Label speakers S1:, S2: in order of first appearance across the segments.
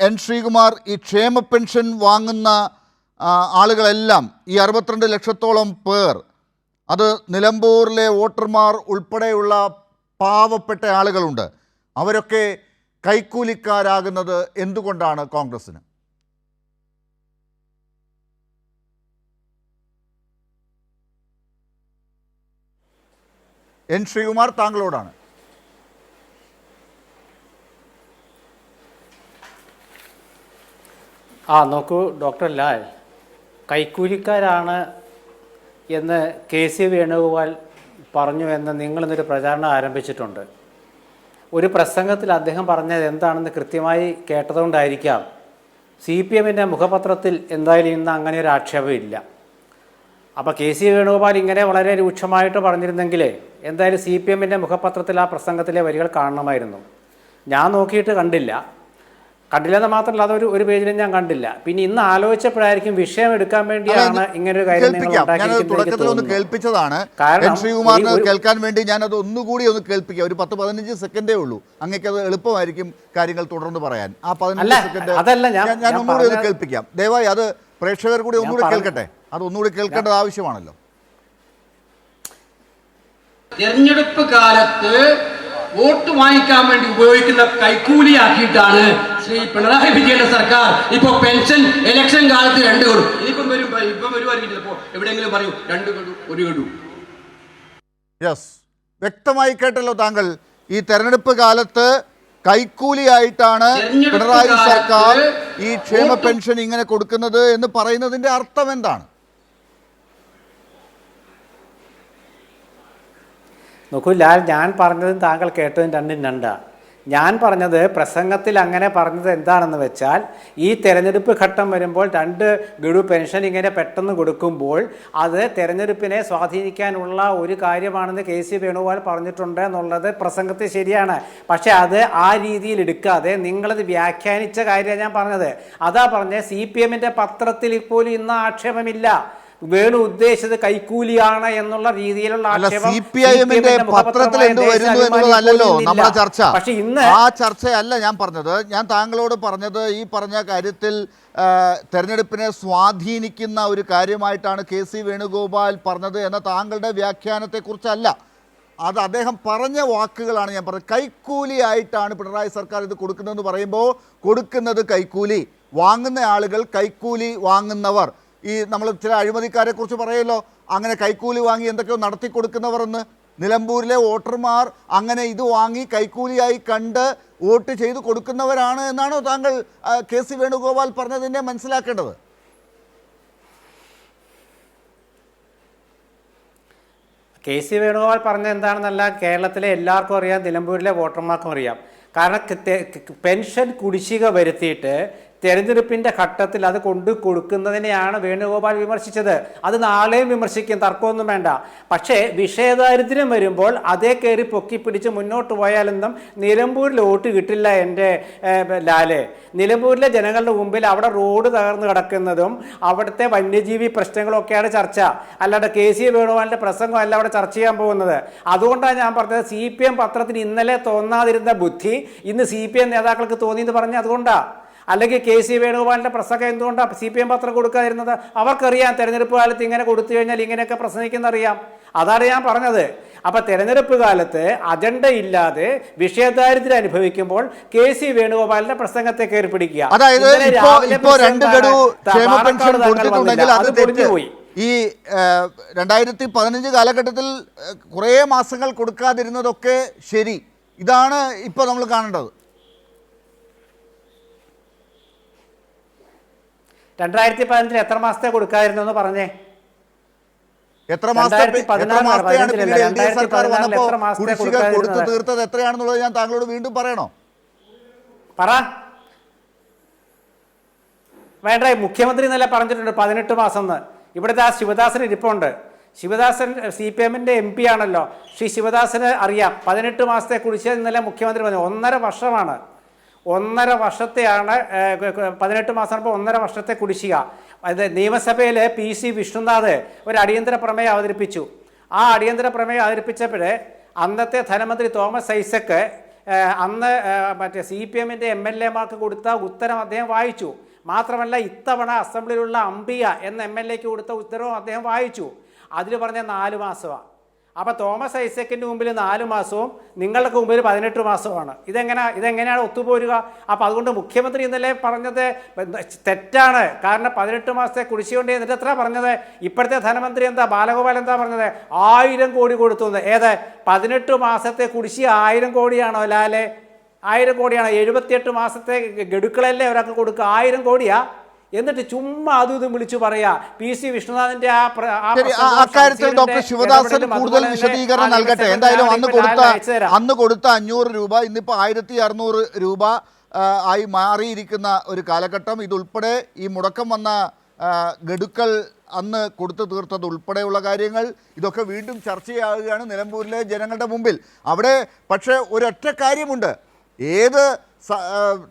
S1: N Sreekumar ഈ ക്ഷേമ pension വാങ്ങുന്ന ആളുകളെല്ലാം ഈ അറുപത്തിരണ്ട് ലക്ഷത്തോളം പേർ അത് നിലമ്പൂരിലെ വോട്ടർമാർ ഉൾപ്പെടെയുള്ള പാവപ്പെട്ട ആളുകളുണ്ട്. അവരൊക്കെ കൈക്കൂലിക്കാരാകുന്നത് എന്തുകൊണ്ടാണ് കോൺഗ്രസ്സിന്? എൻ ശ്രീകുമാർ താങ്കളോടാണ്.
S2: ആ നോക്കൂ ഡോക്ടർ ലാൽ കൈക്കൂലിക്കാരാണ് എന്ന് കെ സി വേണുഗോപാൽ പറഞ്ഞു എന്ന് നിങ്ങളിന്നൊരു പ്രചാരണം ആരംഭിച്ചിട്ടുണ്ട്. ഒരു പ്രസംഗത്തിൽ അദ്ദേഹം പറഞ്ഞത് എന്താണെന്ന് കൃത്യമായി കേട്ടതുകൊണ്ടായിരിക്കാം. സി പി എമ്മിന്റെ മുഖപത്രത്തിൽ എന്തായാലും ഇന്ന് അങ്ങനെ ഒരു ആക്ഷേപമില്ല അപ്പോൾ കെ സി വേണുഗോപാൽ ഇങ്ങനെ വളരെ രൂക്ഷമായിട്ട് പറഞ്ഞിരുന്നെങ്കിൽ എന്തായാലും സി പി എമ്മിന്റെ മുഖപത്രത്തിൽ ആ പ്രസംഗത്തിലെ വരികൾ കാണണമായിരുന്നു. ഞാൻ നോക്കിയിട്ട് കണ്ടില്ല. കണ്ടില്ലെന്ന് മാത്രമല്ല അതൊരു ഒരു പേജിലും ഞാൻ കണ്ടില്ല. പിന്നെ ഇന്ന് ആലോചിച്ചപ്പോഴായിരിക്കും വിഷയം എടുക്കാൻ വേണ്ടിയാണ് ഇങ്ങനെ ഒരു കാര്യം
S1: തുടക്കത്തിൽ ഒന്ന് കേൾപ്പിച്ചതാണ്.
S2: കാരണം
S1: ശ്രീകുമാറിന് കേൾക്കാൻ വേണ്ടി ഞാൻ അത് ഒന്നുകൂടി ഒന്ന് കേൾപ്പിക്കാം. ഒരു പത്ത് പതിനഞ്ച് സെക്കൻഡേ ഉള്ളൂ. അങ്ങേക്ക് അത് എളുപ്പമായിരിക്കും കാര്യങ്ങൾ തുടർന്ന് പറയാൻ. ആ പതിനഞ്ച് സെക്കൻഡ്
S2: അതല്ല ഞാൻ
S1: ഒന്നുകൂടി ഒന്ന് കേൾപ്പിക്കാം. ദയവായി അത് പ്രേക്ഷകർ കൂടി ഒന്നുകൂടി കേൾക്കട്ടെ. അത് ഒന്നുകൂടി കേൾക്കേണ്ടത് ആവശ്യമാണല്ലോ.
S3: തെരഞ്ഞെടുപ്പ് കാലത്ത് വോട്ട് വാങ്ങിക്കാൻ വേണ്ടി ഉപയോഗിക്കുന്ന കൈക്കൂലിയാക്കിയിട്ടാണ് ശ്രീ പിണറായി വിജയന്റെ സർക്കാർ ഇപ്പൊ പെൻഷൻ ഇലക്ഷൻ കാലത്ത് രണ്ട് കടു. ഇനിയിപ്പം വരും ഇപ്പം വരുമായിരിക്കും ഇപ്പോ എവിടെയെങ്കിലും പറയൂ രണ്ട് കടു ഒരു കടു.
S1: യെസ് വ്യക്തമായി കേട്ടല്ലോ താങ്കൾ. ഈ തെരഞ്ഞെടുപ്പ് കാലത്ത് കൈക്കൂലിയായിട്ടാണ് പിണറായി സർക്കാർ ഈ ക്ഷേമ പെൻഷൻ ഇങ്ങനെ കൊടുക്കുന്നത് എന്ന് പറയുന്നതിന്റെ അർത്ഥം എന്താണ്?
S2: നോക്കൂ ലാൽ ഞാൻ പറഞ്ഞതും താങ്കൾ കേട്ടതും രണ്ടും രണ്ടാ. ഞാൻ പറഞ്ഞത് പ്രസംഗത്തിൽ അങ്ങനെ പറഞ്ഞത് എന്താണെന്ന് വെച്ചാൽ ഈ തെരഞ്ഞെടുപ്പ് ഘട്ടം വരുമ്പോൾ രണ്ട് ഗഡു പെൻഷൻ ഇങ്ങനെ പെട്ടെന്ന് കൊടുക്കുമ്പോൾ അത് തെരഞ്ഞെടുപ്പിനെ സ്വാധീനിക്കാനുള്ള ഒരു കാര്യമാണെന്ന് കെ സി വേണുഗോപാൽ പറഞ്ഞിട്ടുണ്ട് എന്നുള്ളത് പ്രസംഗത്തിൽ ശരിയാണ്. പക്ഷേ അത് ആ രീതിയിൽ എടുക്കാതെ നിങ്ങളത് വ്യാഖ്യാനിച്ച കാര്യമാണ് ഞാൻ പറഞ്ഞത്. അതാ പറഞ്ഞത് സി പി എമ്മിന്റെ പത്രത്തിൽ പോലും ഇന്ന് ആക്ഷേപമില്ല. വേണു ഉദ്ദേശിച്ചത് കൈക്കൂലിയാണ് എന്നുള്ള രീതിയിലുള്ള ആക്ഷേപം
S1: സി പി ഐ എമ്മിന്റെ
S2: CPM ന്റെ
S1: പത്രത്തിൽ എന്ത് വരുന്നു. നമ്മുടെ ചർച്ച.
S2: പക്ഷെ ഇന്ന്
S1: ആ ചർച്ചയല്ല ഞാൻ പറഞ്ഞത്. ഞാൻ താങ്കളോട് പറഞ്ഞത് ഈ പറഞ്ഞ കാര്യത്തിൽ തെരഞ്ഞെടുപ്പിനെ സ്വാധീനിക്കുന്ന ഒരു കാര്യമായിട്ടാണ് കെ സി വേണുഗോപാൽ പറഞ്ഞത് എന്ന താങ്കളുടെ വ്യാഖ്യാനത്തെക്കുറിച്ചല്ല. അത് അദ്ദേഹം പറഞ്ഞ വാക്കുകളാണ് ഞാൻ പറഞ്ഞത്. കൈക്കൂലിയായിട്ടാണ് പിണറായി സർക്കാർ ഇത് കൊടുക്കുന്നതെന്ന് പറയുമ്പോൾ കൊടുക്കുന്നത് കൈക്കൂലി. വാങ്ങുന്ന ആളുകൾ കൈക്കൂലി വാങ്ങുന്നവർ. ഈ നമ്മൾ ചില അഴിമതിക്കാരെ കുറിച്ച് പറയല്ലോ അങ്ങനെ കൈക്കൂലി വാങ്ങി എന്തൊക്കെയോ നടത്തി കൊടുക്കുന്നവർ എന്ന് നിലമ്പൂരിലെ വോട്ടർമാർ അങ്ങനെ ഇത് വാങ്ങി കൈക്കൂലിയായി കണ്ട് വോട്ട് ചെയ്തു കൊടുക്കുന്നവരാണ് എന്നാണോ താങ്കൾ കെ സി വേണുഗോപാൽ പറഞ്ഞതിനെ മനസ്സിലാക്കേണ്ടത്?
S2: കെ സി വേണുഗോപാൽ പറഞ്ഞ എന്താണെന്നല്ല കേരളത്തിലെ എല്ലാവർക്കും അറിയാം നിലമ്പൂരിലെ വോട്ടർമാർക്കും അറിയാം. കാരണം പെൻഷൻ കുടിശ്ശിക വരുത്തിയിട്ട് തെരഞ്ഞെടുപ്പിന്റെ ഘട്ടത്തിൽ അത് കൊണ്ടു കൊടുക്കുന്നതിനെയാണ് വേണുഗോപാൽ വിമർശിച്ചത്. അത് നാളെയും വിമർശിക്കും. തർക്കമൊന്നും വേണ്ട. പക്ഷേ വിഷയദാരിദ്ര്യം വരുമ്പോൾ അതേ കയറി പൊക്കി പിടിച്ച് മുന്നോട്ട് പോയാലെന്നും നിലമ്പൂരിൽ വോട്ട് കിട്ടില്ല എന്റെ ലാലെ. നിലമ്പൂരിലെ ജനങ്ങളുടെ മുമ്പിൽ അവിടെ റോഡ് തകർന്നു കിടക്കുന്നതും അവിടുത്തെ വന്യജീവി പ്രശ്നങ്ങളൊക്കെയാണ് ചർച്ച. അല്ലാതെ കെ സി വേണുഗോപാലിന്റെ പ്രസംഗമല്ല അവിടെ ചർച്ച ചെയ്യാൻ പോകുന്നത്. അതുകൊണ്ടാണ് ഞാൻ പറഞ്ഞത് സി പി എം പത്രത്തിന് ഇന്നലെ തോന്നാതിരുന്ന ബുദ്ധി ഇന്ന് സി പി എം നേതാക്കൾക്ക് തോന്നിയെന്ന് പറഞ്ഞാൽ അതുകൊണ്ടാണ് അല്ലെങ്കിൽ കെ സി വേണുഗോപാലിന്റെ പ്രസംഗം എന്തുകൊണ്ടാണ് സി പി എം പത്രം കൊടുക്കാതിരുന്നത്? അവർക്കറിയാം തെരഞ്ഞെടുപ്പ് കാലത്ത് ഇങ്ങനെ കൊടുത്തു കഴിഞ്ഞാൽ ഇങ്ങനെയൊക്കെ പ്രസംഗിക്കുന്നറിയാം. അതാണ് ഞാൻ പറഞ്ഞത്. അപ്പോൾ തെരഞ്ഞെടുപ്പ് കാലത്ത് അജണ്ട ഇല്ലാതെ വിഷയദാരിദ്ര്യം അനുഭവിക്കുമ്പോൾ കെ സി വേണുഗോപാലിന്റെ പ്രസംഗത്തെ കയറി പിടിക്കുക.
S1: അതായത് അത്
S2: പൊളിഞ്ഞുപോയി.
S1: ഈ രണ്ടായിരത്തി പതിനഞ്ച് കാലഘട്ടത്തിൽ കുറേ മാസങ്ങൾ കൊടുക്കാതിരുന്നതൊക്കെ ശരി. ഇതാണ് ഇപ്പോൾ നമ്മൾ കാണേണ്ടത്.
S2: രണ്ടായിരത്തി പതിനഞ്ചിൽ എത്ര മാസത്തെ കൊടുക്കായിരുന്നു എന്ന് പറഞ്ഞേ?
S1: എത്ര മാസത്തെ
S2: രണ്ടായിരത്തി
S1: എത്ര
S2: പതിനാറിലാണ്,
S1: മാസത്തെയാണ് എൽ ഡി എഫ് സർക്കാർ വന്നപ്പോൾ കുടിശ്ശിക കൊടുത്തു തീർത്തത് എത്രയാണെന്നുള്ളത് ഞാൻ താങ്കളോട് വീണ്ടും പറയണോ?
S2: പറ. വേണ്ട മുഖ്യമന്ത്രി എന്നല്ല പറഞ്ഞിട്ടുണ്ട് പതിനെട്ട് മാസം എന്ന് ഇവിടുത്തെ ആ ശിവദാസൻ ഇരിപ്പുണ്ട്. ശിവദാസൻ സി പി എമ്മിന്റെ എം പി ആണല്ലോ. ശ്രീ ശിവദാസന് അറിയാം പതിനെട്ട് മാസത്തെ കുടിശ്ശിക ഇന്നലെ മുഖ്യമന്ത്രി പറഞ്ഞു. ഒന്നര വർഷമാണ്. ഒന്നര വർഷത്തെയാണ് പതിനെട്ട് മാസം ഇപ്പോൾ ഒന്നര വർഷത്തെ കുടിശ്ശിക. അത് നിയമസഭയിൽ പി സി വിഷ്ണുനാഥ് ഒരു അടിയന്തര പ്രമേയം അവതരിപ്പിച്ചു. ആ അടിയന്തര പ്രമേയം അവതരിപ്പിച്ചപ്പോൾ അന്നത്തെ ധനമന്ത്രി തോമസ് ഐസക്ക് അന്ന് മറ്റേ സി പി എമ്മിന്റെ എം എൽ എമാർക്ക് കൊടുത്ത ഉത്തരം അദ്ദേഹം വായിച്ചു. മാത്രമല്ല ഇത്തവണ അസംബ്ലിയിലുള്ള അംബിയ എന്ന എം എൽ എക്ക് കൊടുത്ത ഉത്തരവും അദ്ദേഹം വായിച്ചു. അതിൽ പറഞ്ഞ നാല് മാസമാണ് അപ്പോൾ തോമസ് ഐസക്കിന്റെ മുമ്പിൽ നാല് മാസവും നിങ്ങളുടെ മുമ്പിൽ പതിനെട്ട് മാസമാണ് ഇതെങ്ങനെ ഇതെങ്ങനെയാണ് ഒത്തുപോരുക? അപ്പോൾ അതുകൊണ്ട് മുഖ്യമന്ത്രി ഇന്നലെ പറഞ്ഞത് തെറ്റാണ്. കാരണം പതിനെട്ട് മാസത്തെ കുടിശ്ശികൊണ്ട് എന്നിട്ട് എത്ര പറഞ്ഞത്? ഇപ്പോഴത്തെ ധനമന്ത്രി എന്താ ബാലഗോപാൽ എന്താ പറഞ്ഞത്? ആയിരം കോടി കൊടുത്തു ഏത്? പതിനെട്ട് മാസത്തെ കുടിശ്ശി ആയിരം കോടിയാണോ ലാലേ? ആയിരം കോടിയാണ്? എഴുപത്തിയെട്ട് മാസത്തെ ഗഡുക്കളല്ലേ ഒരാൾക്ക് കൊടുക്കുക? ആയിരം കോടിയാ? എന്നിട്ട് ചുമ്മാ അതും ഇതും വിളിച്ചു പറയാ പി സി വിഷ്ണുനാഥിന്റെ ആ
S1: അക്കാര്യത്തിൽ ഡോക്ടർ ശിവദാസൻ കൂടുതൽ വിശദീകരണം നൽകട്ടെ. എന്തായാലും അന്ന് കൊടുത്ത. അന്ന് കൊടുത്ത അഞ്ഞൂറ് രൂപ ഇന്നിപ്പോ ആയിരത്തി അറുന്നൂറ് രൂപ ആയി മാറിയിരിക്കുന്ന ഒരു കാലഘട്ടം. ഇതുൾപ്പെടെ ഈ മുടക്കം വന്ന ഗഡുക്കൾ അന്ന് കൊടുത്തു തീർത്തത് ഉൾപ്പെടെയുള്ള കാര്യങ്ങൾ ഇതൊക്കെ വീണ്ടും ചർച്ചയാവുകയാണ് നിലമ്പൂരിലെ ജനങ്ങളുടെ മുമ്പിൽ. അവിടെ പക്ഷേ ഒരൊറ്റ കാര്യമുണ്ട്. ഏത്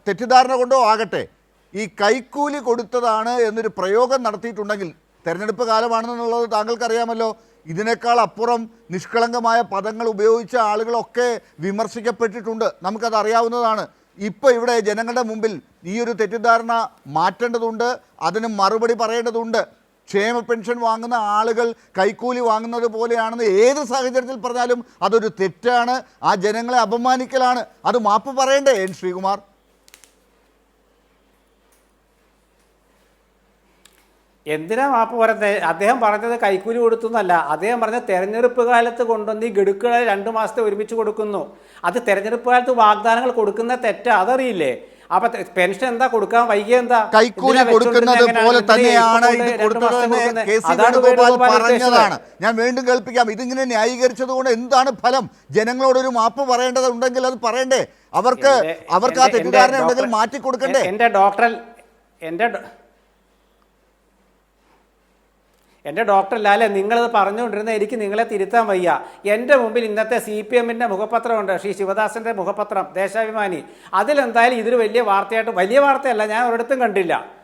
S1: തെറ്റിദ്ധാരണ കൊണ്ടോ ആകട്ടെ. ഈ കൈക്കൂലി കൊടുത്തതാണ് എന്നൊരു പ്രയോഗം നടത്തിയിട്ടുണ്ടെങ്കിൽ തെരഞ്ഞെടുപ്പ് കാലമാണെന്നുള്ളത് താങ്കൾക്കറിയാമല്ലോ. ഇതിനേക്കാൾ അപ്പുറം നിഷ്കളങ്കമായ പദങ്ങൾ ഉപയോഗിച്ച ആളുകളൊക്കെ വിമർശിക്കപ്പെട്ടിട്ടുണ്ട്. നമുക്കത് അറിയാവുന്നതാണ്. ഇപ്പോൾ ഇവിടെ ജനങ്ങളുടെ മുമ്പിൽ ഈ ഒരു തെറ്റിദ്ധാരണ മാറ്റേണ്ടതുണ്ട്. അതിന് മറുപടി പറയേണ്ടതുണ്ട്. ക്ഷേമ പെൻഷൻ വാങ്ങുന്ന ആളുകൾ കൈക്കൂലി വാങ്ങുന്നത് പോലെയാണെന്ന് ഏത് സാഹചര്യത്തിൽ പറഞ്ഞാലും അതൊരു തെറ്റാണ്. ആ ജനങ്ങളെ അപമാനിക്കലാണ്. അത് മാപ്പ് പറയണ്ടേ എൻ ശ്രീകുമാർ?
S2: എന്തിനാ മാപ്പ് പറയുന്നത് അദ്ദേഹം പറഞ്ഞത് കൈക്കൂലി കൊടുത്തു എന്നല്ല അദ്ദേഹം പറഞ്ഞ തെരഞ്ഞെടുപ്പ് കാലത്ത് കൊണ്ടുവന്ന് ഈ ഗഡുക്കളെ രണ്ട് മാസത്തെ ഒരുമിച്ച് കൊടുക്കുന്നു. അത് തെരഞ്ഞെടുപ്പ് കാലത്ത് വാഗ്ദാനങ്ങൾ കൊടുക്കുന്ന തെറ്റാ അതറിയില്ലേ? അപ്പൊ പെൻഷൻ എന്താ കൊടുക്കാൻ? വൈകിയ എന്താ?
S1: കൈക്കൂലി കൊടുക്കുന്നത് പോലെ തന്നെയാണ് പറഞ്ഞതാണ്. ഞാൻ വീണ്ടും കേൾപ്പിക്കാം. ഇതിങ്ങനെ ന്യായീകരിച്ചത് കൊണ്ട് എന്താണ് ഫലം? ജനങ്ങളോടൊരു മാപ്പ് പറയേണ്ടതുണ്ടെങ്കിൽ അത് പറയണ്ടേ? അവർക്ക് അവർക്ക് ആ തെറ്റിദ്ധാരണ ഉണ്ടെങ്കിൽ മാറ്റി കൊടുക്കണ്ടേ
S2: എന്റെ ഡോക്ടർ എന്റെ ഡോ- എന്റെ ഡോക്ടർ ലാലെ നിങ്ങളത് പറഞ്ഞുകൊണ്ടിരുന്ന എനിക്ക് നിങ്ങളെ തിരുത്താൻ വയ്യ. എന്റെ മുമ്പിൽ ഇന്നത്തെ സി പി എമ്മിന്റെ മുഖപത്രമുണ്ട്. ശ്രീ ശിവദാസന്റെ മുഖപത്രം ദേശാഭിമാനി. അതിലെന്തായാലും ഇതൊരു വലിയ വാർത്തയായിട്ട് വലിയ വാർത്തയല്ല ഞാൻ ഒരിടത്തും കണ്ടില്ല.